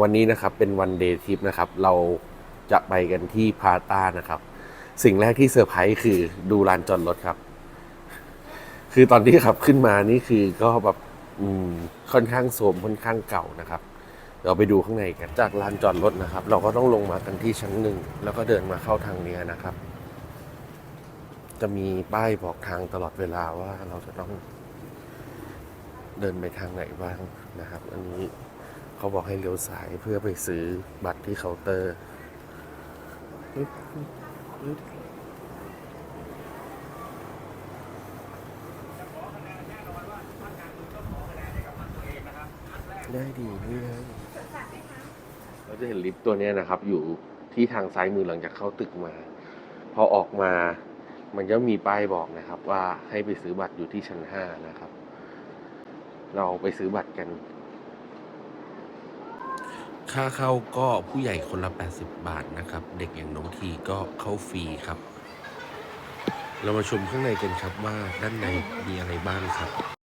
วันนี้นะครับเป็นวันเดย์ทริปนะครับ เราจะไปกันที่พาต้านะครับ สิ่งแรกที่เซอร์ไพรส์คือดูลานจอดรถครับ คือตอนที่ขับขึ้นมานี่คือก็แบบอืมค่อนข้างโสมค่อนข้างเก่านะครับ เราไปดูข้างในกัน จากลานจอดรถนะครับ เราก็ต้องลงมากันที่ชั้นหนึ่งแล้วก็เดินมาเข้าทางเนี้ยนะครับ จะมีป้ายบอกทางตลอดเวลาว่าเราจะต้องเดินไปทางไหนบ้างนะครับ อันนี้ เขาบอกให้เลี้ยวซ้ายเพื่อไปซื้อบัตรที่เคาน์เตอร์ ได้ดีนี่ไงเราจะเห็นลิฟต์ตัวนี้นะครับ อยู่ที่ทางซ้ายมือหลังจากเข้าตึกมา พอออกมามันก็มีป้ายบอกนะครับ ว่าให้ไปซื้อบัตรอยู่ที่ชั้นห้านะครับ เราไปซื้อบัตรกัน ค่าเข้าก็ผู้ใหญ่คนละ 80 บาทนะครับ เด็กอย่างน้องทีก็เข้าฟรีครับ เรามาชมข้างในกันครับว่าด้านในมีอะไรบ้างครับ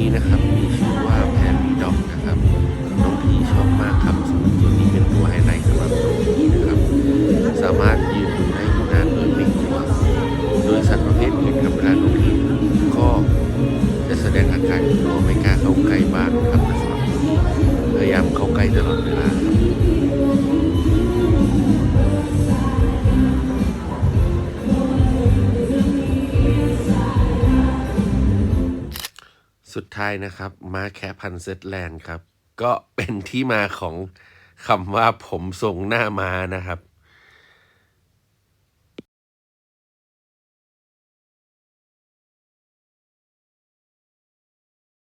นี้นะครับมีชื่อว่าแพรีด็อกนะครับน้องพีชอบมากครับสำหรับตัวนี้เป็นตัวไฮไลท์สำหรับน้องพีนะครับ สามารถยืนดูได้อยู่นานโดยไม่กลัวโดยสัตว์ประเภทอื่นครับเวลาน้องพีก็จะแสดงอาการกลัวไม่กล้าเข้าใกล้บ้านครับแต่สำหรับพยายามเข้าใกล้ตลอดเวลา สุดท้ายนะครับมาแค่พันเซตแลนด์ครับ ก็เป็นที่มาของคำว่าผมส่งหน้ามานะครับ